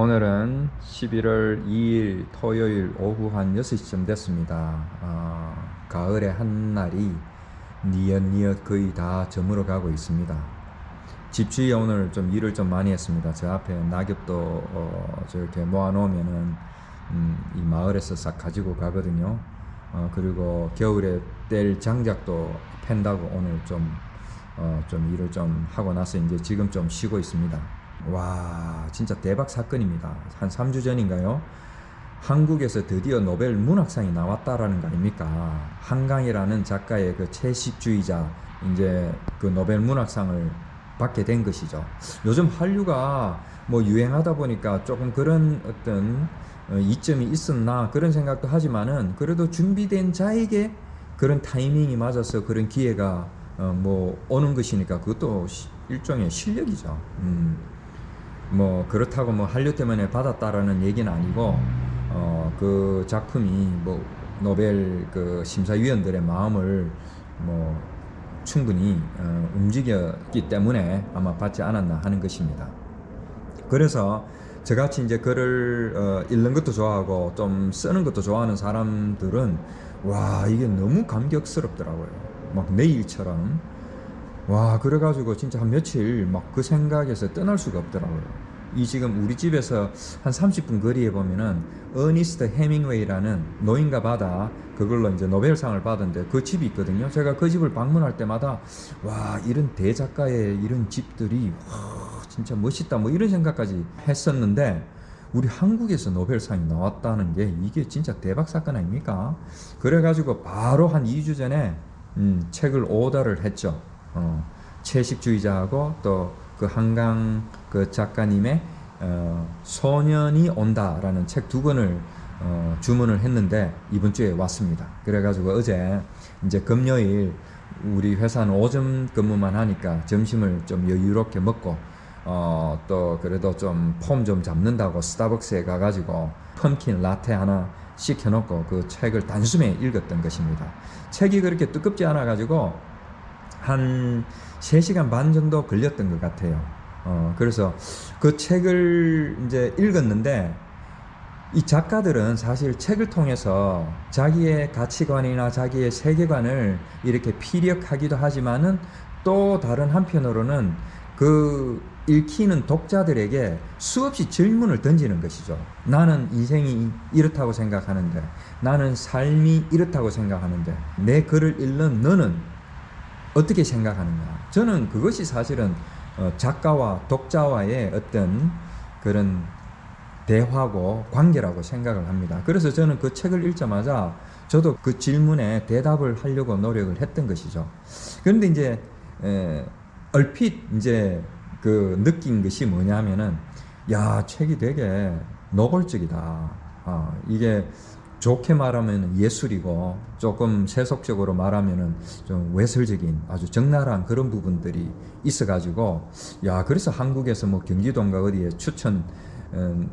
오늘은 11월 2일 토요일 오후 한 6시쯤 됐습니다. 어, 가을의 한날이 니엇니엇 거의 다 저물어 가고 있습니다. 집주위에 오늘 좀 일을 좀 많이 했습니다. 저 앞에 낙엽도 어, 저렇게 모아놓으면은 음, 이 마을에서 싹 가지고 가거든요. 어, 그리고 겨울에 뗄 장작도 팬다고 오늘 좀, 어, 좀 일을 좀 하고 나서 이제 지금 좀 쉬고 있습니다. 와, 진짜 대박 사건입니다. 한 3주 전인가요? 한국에서 드디어 노벨 문학상이 나왔다라는 거 아닙니까? 한강이라는 작가의 그 채식주의자, 이제 그 노벨 문학상을 받게 된 것이죠. 요즘 한류가 뭐 유행하다 보니까 조금 그런 어떤 어, 이점이 있었나 그런 생각도 하지만은 그래도 준비된 자에게 그런 타이밍이 맞아서 그런 기회가 어, 뭐 오는 것이니까 그것도 시- 일종의 실력이죠. 음. 뭐 그렇다고 뭐 한류 때문에 받았다라는 얘기는 아니고 어 그 작품이 뭐 노벨 그 심사위원들의 마음을 뭐 충분히 어, 움직였기 때문에 아마 받지 않았나 하는 것입니다. 그래서 저같이 이제 글을 어, 읽는 것도 좋아하고 좀 쓰는 것도 좋아하는 사람들은 와 이게 너무 감격스럽더라고요. 막 내일처럼 와 그래가지고 진짜 한 며칠 막 그 생각에서 떠날 수가 없더라고요. 이 지금 우리 집에서 한 30분 거리에 보면은 어니스트 해밍웨이라는 노인과 바다 그걸로 이제 노벨상을 받은데 그 집이 있거든요. 제가 그 집을 방문할 때마다 와 이런 대작가의 이런 집들이 와 진짜 멋있다 뭐 이런 생각까지 했었는데 우리 한국에서 노벨상이 나왔다는 게 이게 진짜 대박 사건 아닙니까? 그래가지고 바로 한 2주 전에 음, 책을 오더를 했죠. 어, 채식주의자하고 또 그 한강 그 작가님의 어, 소년이 온다라는 책 두 권을 어, 주문을 했는데 이번 주에 왔습니다. 그래가지고 어제 이제 금요일 우리 회사는 오전 근무만 하니까 점심을 좀 여유롭게 먹고 어, 또 그래도 좀 폼 좀 잡는다고 스타벅스에 가가지고 펌킨 라테 하나 시켜놓고 그 책을 단숨에 읽었던 것입니다. 책이 그렇게 두껍지 않아가지고 한 3시간 반 정도 걸렸던 것 같아요. 어, 그래서 그 책을 이제 읽었는데 이 작가들은 사실 책을 통해서 자기의 가치관이나 자기의 세계관을 이렇게 피력하기도 하지만은 또 다른 한편으로는 그 읽히는 독자들에게 수없이 질문을 던지는 것이죠. 나는 인생이 이렇다고 생각하는데, 나는 삶이 이렇다고 생각하는데, 내 글을 읽는 너는 어떻게 생각하는가? 저는 그것이 사실은 어, 작가와 독자와의 어떤 그런 대화고 관계라고 생각을 합니다. 그래서 저는 그 책을 읽자마자 저도 그 질문에 대답을 하려고 노력을 했던 것이죠. 그런데 이제 에, 얼핏 이제 그 느낀 것이 뭐냐면은 야 책이 되게 노골적이다. 아, 이게 좋게 말하면 예술이고 조금 세속적으로 말하면은 좀 외설적인 아주 적나라한 그런 부분들이 있어가지고 야 그래서 한국에서 뭐 경기도인가 어디에 추천 음,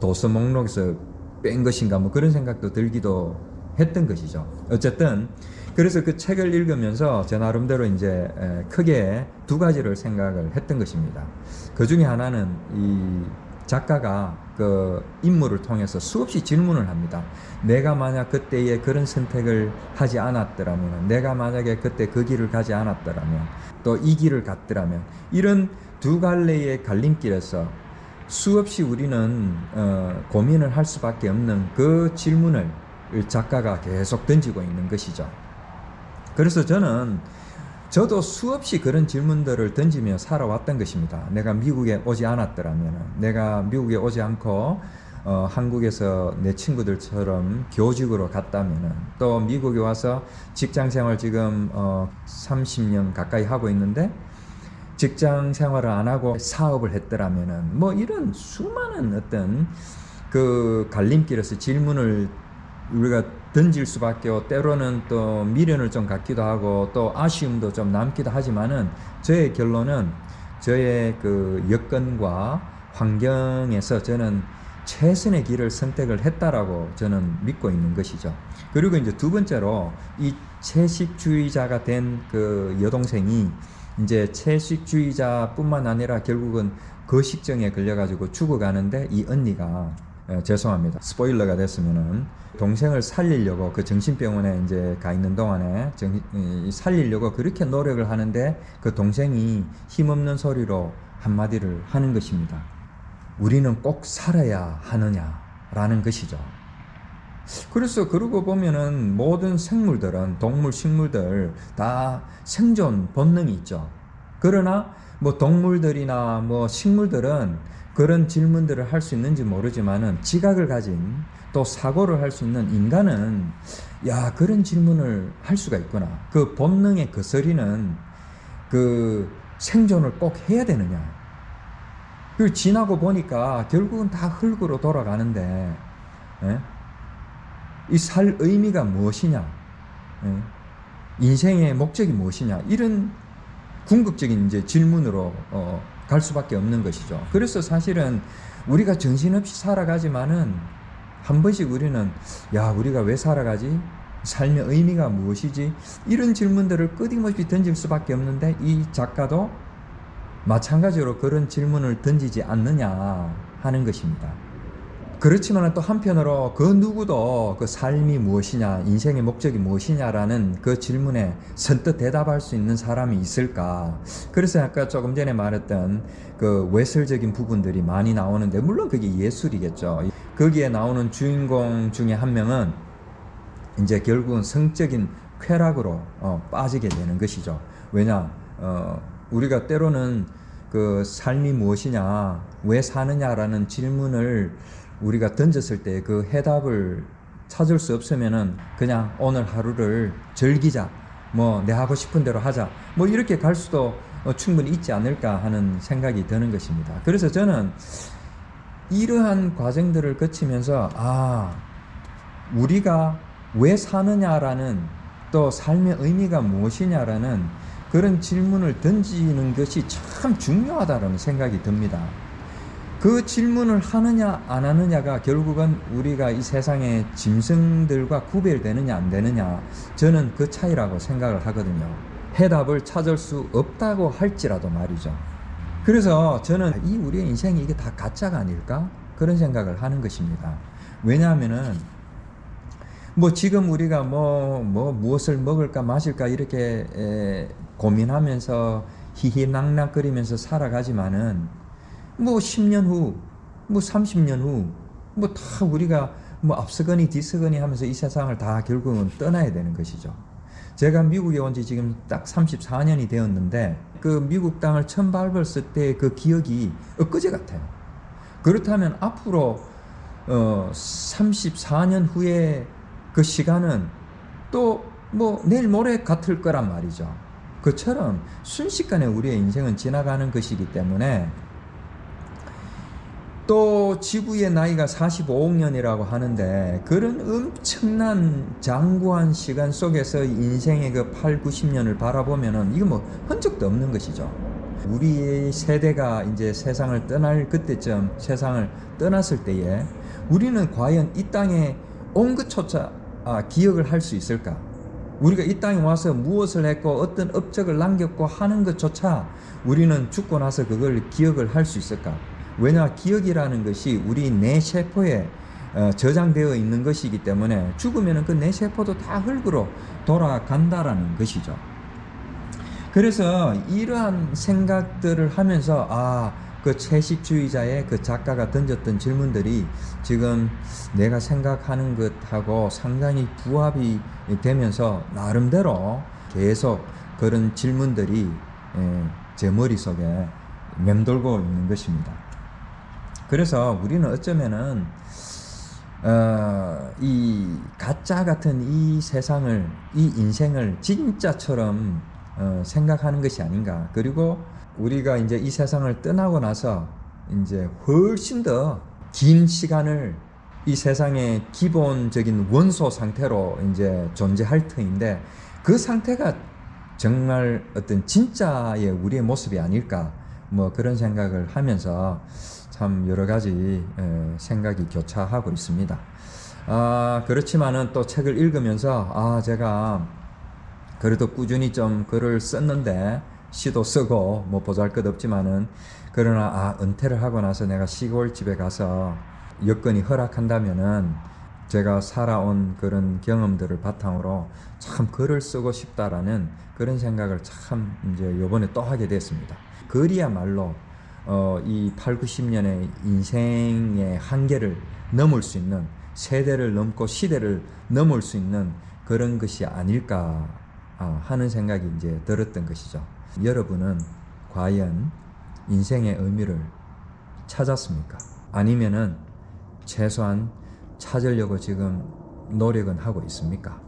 도서 목록에서 뺀 것인가 뭐 그런 생각도 들기도 했던 것이죠. 어쨌든 그래서 그 책을 읽으면서 제 나름대로 이제 에, 크게 두 가지를 생각을 했던 것입니다. 그 중에 하나는 이 작가가 그 인물을 통해서 수없이 질문을 합니다. 내가 만약 그때에 그런 선택을 하지 않았더라면, 내가 만약에 그때 그 길을 가지 않았더라면, 또 이 길을 갔더라면, 이런 두 갈래의 갈림길에서 수없이 우리는 어, 고민을 할 수밖에 없는 그 질문을 작가가 계속 던지고 있는 것이죠. 그래서 저는 저도 수없이 그런 질문들을 던지며 살아왔던 것입니다. 내가 미국에 오지 않았더라면, 내가 미국에 오지 않고 어, 한국에서 내 친구들처럼 교직으로 갔다면, 또 미국에 와서 직장 생활 지금 어, 30년 가까이 하고 있는데, 직장 생활을 안 하고 사업을 했더라면은 뭐 이런 수많은 어떤 그 갈림길에서 질문을 우리가 던질 수밖에 없고 때로는 또 미련을 좀 갖기도 하고 또 아쉬움도 좀 남기도 하지만은 저의 결론은 저의 그 여건과 환경에서 저는 최선의 길을 선택을 했다라고 저는 믿고 있는 것이죠. 그리고 이제 두 번째로 이 채식주의자가 된 그 여동생이 이제 채식주의자뿐만 아니라 결국은 거식증에 걸려가지고 죽어가는데 이 언니가 어, 죄송합니다 스포일러가 됐으면은 동생을 살리려고 그 정신병원에 이제 가 있는 동안에 정, 이, 살리려고 그렇게 노력을 하는데 그 동생이 힘없는 소리로 한마디를 하는 것입니다. 우리는 꼭 살아야 하느냐라는 것이죠. 그래서 그러고 보면은 모든 생물들은 동물, 식물들 다 생존 본능이 있죠. 그러나 뭐 동물들이나 뭐 식물들은 그런 질문들을 할 수 있는지 모르지만은 지각을 가진 또 사고를 할 수 있는 인간은 야 그런 질문을 할 수가 있구나. 그 본능의 거스리는 그 생존을 꼭 해야 되느냐. 그 지나고 보니까 결국은 다 흙으로 돌아가는데 예? 이살 의미가 무엇이냐? 예? 인생의 목적이 무엇이냐? 이런 궁극적인 이제 질문으로 어, 갈 수밖에 없는 것이죠. 그래서 사실은 우리가 정신없이 살아가지만은 한 번씩 우리는 야 우리가 왜 살아가지? 삶의 의미가 무엇이지? 이런 질문들을 끊임없이 던질 수밖에 없는데 이 작가도 마찬가지로 그런 질문을 던지지 않느냐 하는 것입니다. 그렇지만 또 한편으로 그 누구도 그 삶이 무엇이냐, 인생의 목적이 무엇이냐라는 그 질문에 선뜻 대답할 수 있는 사람이 있을까? 그래서 아까 조금 전에 말했던 그 외설적인 부분들이 많이 나오는데, 물론 그게 예술이겠죠. 거기에 나오는 주인공 중에 한 명은 이제 결국은 성적인 쾌락으로 어, 빠지게 되는 것이죠. 왜냐, 어, 우리가 때로는 그 삶이 무엇이냐, 왜 사느냐라는 질문을 우리가 던졌을 때 그 해답을 찾을 수 없으면은 그냥 오늘 하루를 즐기자. 뭐 내 하고 싶은 대로 하자. 뭐 이렇게 갈 수도 어, 충분히 있지 않을까 하는 생각이 드는 것입니다. 그래서 저는 이러한 과정들을 거치면서 아 우리가 왜 사느냐라는 또 삶의 의미가 무엇이냐라는 그런 질문을 던지는 것이 참 중요하다는 생각이 듭니다. 그 질문을 하느냐 안 하느냐가 결국은 우리가 이 세상의 짐승들과 구별되느냐 안 되느냐 저는 그 차이라고 생각을 하거든요. 해답을 찾을 수 없다고 할지라도 말이죠. 그래서 저는 이 우리의 인생이 이게 다 가짜가 아닐까 그런 생각을 하는 것입니다. 왜냐하면은 뭐 지금 우리가 뭐, 뭐 무엇을 먹을까 마실까 이렇게 에, 고민하면서 희희낙낙거리면서 살아가지만은 뭐 10년 후, 뭐 30년 후, 뭐 다 우리가 뭐 앞서거니 뒤서거니 하면서 이 세상을 다 결국은 떠나야 되는 것이죠. 제가 미국에 온 지 지금 딱 34년이 되었는데 그 미국 땅을 처음 밟았을 때 그 기억이 엊그제 같아요. 그렇다면 앞으로 어 34년 후에 그 시간은 또 뭐 내일 모레 같을 거란 말이죠. 그처럼 순식간에 우리의 인생은 지나가는 것이기 때문에 또 지구의 나이가 45억 년이라고 하는데 그런 엄청난 장구한 시간 속에서 인생의 그 8, 90년을 바라보면은 이거 뭐 흔적도 없는 것이죠. 우리 세대가 이제 세상을 떠날 그때쯤 세상을 떠났을 때에 우리는 과연 이 땅에 온 것조차 아, 기억을 할 수 있을까? 우리가 이 땅에 와서 무엇을 했고 어떤 업적을 남겼고 하는 것조차 우리는 죽고 나서 그걸 기억을 할 수 있을까? 왜냐 기억이라는 것이 우리 뇌 세포에 어, 저장되어 있는 것이기 때문에 죽으면 그뇌 세포도 다 흙으로 돌아간다라는 것이죠. 그래서 이러한 생각들을 하면서 아, 그 채식주의자의 그 작가가 던졌던 질문들이 지금 내가 생각하는 것하고 상당히 부합이 되면서 나름대로 계속 그런 질문들이 예, 제 머릿속에 맴돌고 있는 것입니다. 그래서 우리는 어쩌면은 어, 이 가짜 같은 이 세상을 이 인생을 진짜처럼 어, 생각하는 것이 아닌가. 그리고 우리가 이제 이 세상을 떠나고 나서 이제 훨씬 더 긴 시간을 이 세상의 기본적인 원소 상태로 이제 존재할 터인데 그 상태가 정말 어떤 진짜의 우리의 모습이 아닐까 뭐 그런 생각을 하면서 참 여러 가지 생각이 교차하고 있습니다. 아, 그렇지만은 또 책을 읽으면서 아, 제가 그래도 꾸준히 좀 글을 썼는데 시도 쓰고 뭐 보잘 것 없지만은 그러나 아 은퇴를 하고 나서 내가 시골 집에 가서 여건이 허락한다면은 제가 살아온 그런 경험들을 바탕으로 참 글을 쓰고 싶다라는 그런 생각을 참 이제 요번에 또 하게 됐습니다. 글이야말로 어, 이 8, 90년의 인생의 한계를 넘을 수 있는 세대를 넘고 시대를 넘을 수 있는 그런 것이 아닐까 아, 하는 생각이 이제 들었던 것이죠. 여러분은 과연 인생의 의미를 찾았습니까? 아니면은 최소한 찾으려고 지금 노력은 하고 있습니까?